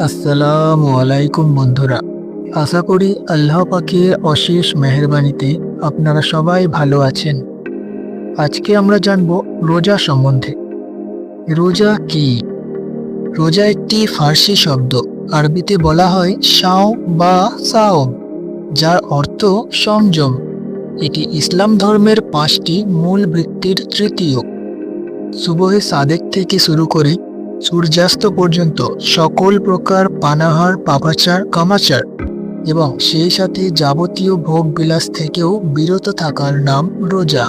আসসালামু আলাইকুম বন্ধুরা। আশা করি আল্লাহ পাকের অশেষ মেহরবানিতে আপনারা সবাই ভালো আছেন। আজকে আমরা জানব রোজা সম্বন্ধে। রোজা কি? রোজা একটি ফার্সি শব্দ। আরবিতে বলা হয় সাও বা সাওম, যার অর্থ সংযম। এটি ইসলাম ধর্মের পাঁচটি মূল বৃত্তির তৃতীয়। সুবহে সাদেক থেকে শুরু করে সূর্যাস্ত পর্যন্ত সকল প্রকার পানাহার, পাপাচার, কামাচার এবং সেই সাথে যাবতীয় ভোগ বিলাস থেকেও বিরত থাকার নাম রোজা।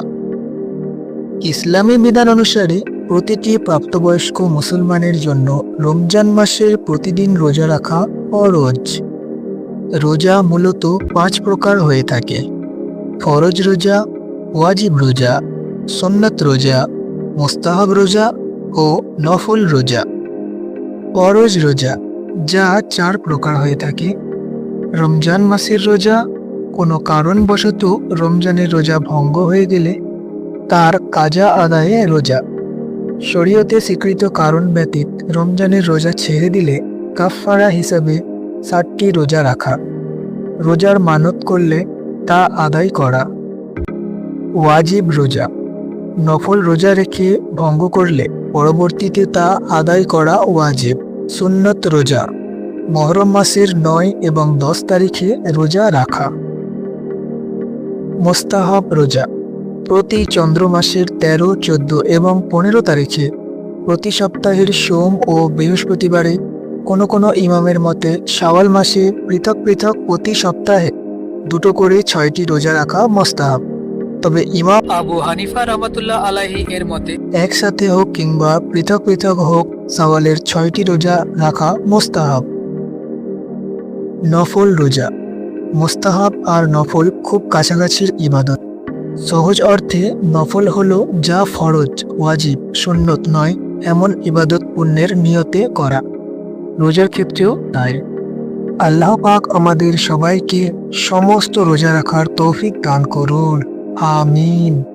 ইসলামী বিধান অনুসারে প্রতিটি প্রাপ্তবয়স্ক মুসলমানের জন্য রমজান মাসের প্রতিদিন রোজা রাখা ফরজ। রোজা মূলত পাঁচ প্রকার হয়ে থাকে। ফরজ রোজা, ওয়াজিব রোজা সন্ন্যত রোজা, মোস্তাহাব রোজা ও নফল রোজা। ফরজ রোজা, যা চার প্রকার হয়ে থাকে। রমজান মাসের রোজা, কোনো কারণবশত রমজানের রোজা ভঙ্গ হয়ে গেলে তার কাজা আদায়ে রোজা। শরীয়তে স্বীকৃত কারণ ব্যতীত রমজানের রোজা ছেড়ে দিলে কাফফারা হিসাবে ষাটটি রোজা রাখা। রোজার মানত করলে তা আদায় করা। ওয়াজিব রোজা। নফল রোজা রেখে ভঙ্গ করলে পরবর্তীতে তা আদায় করা ওয়াজিব, সুন্নত রোজা। মহরম মাসের নয় এবং দশ তারিখে রোজা রাখা। মোস্তাহাব রোজা। প্রতি চন্দ্র মাসের তেরো, চোদ্দ এবং পনেরো তারিখে প্রতি সপ্তাহের সোম ও বৃহস্পতিবারে কোনো কোনো ইমামের মতে শাওয়াল মাসে পৃথক পৃথক প্রতি সপ্তাহে দুটো করে ছয়টি রোজা রাখা মোস্তাহাব। তবে ইমাম আবু হানিফা রহমতুল্লাহ আলাহি এর মতে একসাথে হোক কিংবা পৃথক পৃথক হোক সওয়ালের ছয়টি রোজা রাখা মোস্তাহাব। নফল রোজা। মোস্তাহাব আর নফল খুব কাছাকাছির ইবাদত। সহজ অর্থে নফল হলো যা ফরজ ওয়াজিব সুন্নত নয় এমন ইবাদত পুণ্যের নিয়তে করা। রোজার ক্ষেত্রেও তাই। আল্লাহ পাক আমাদের সবাইকে সমস্ত রোজা রাখার তৌফিক দান করুন। Amém.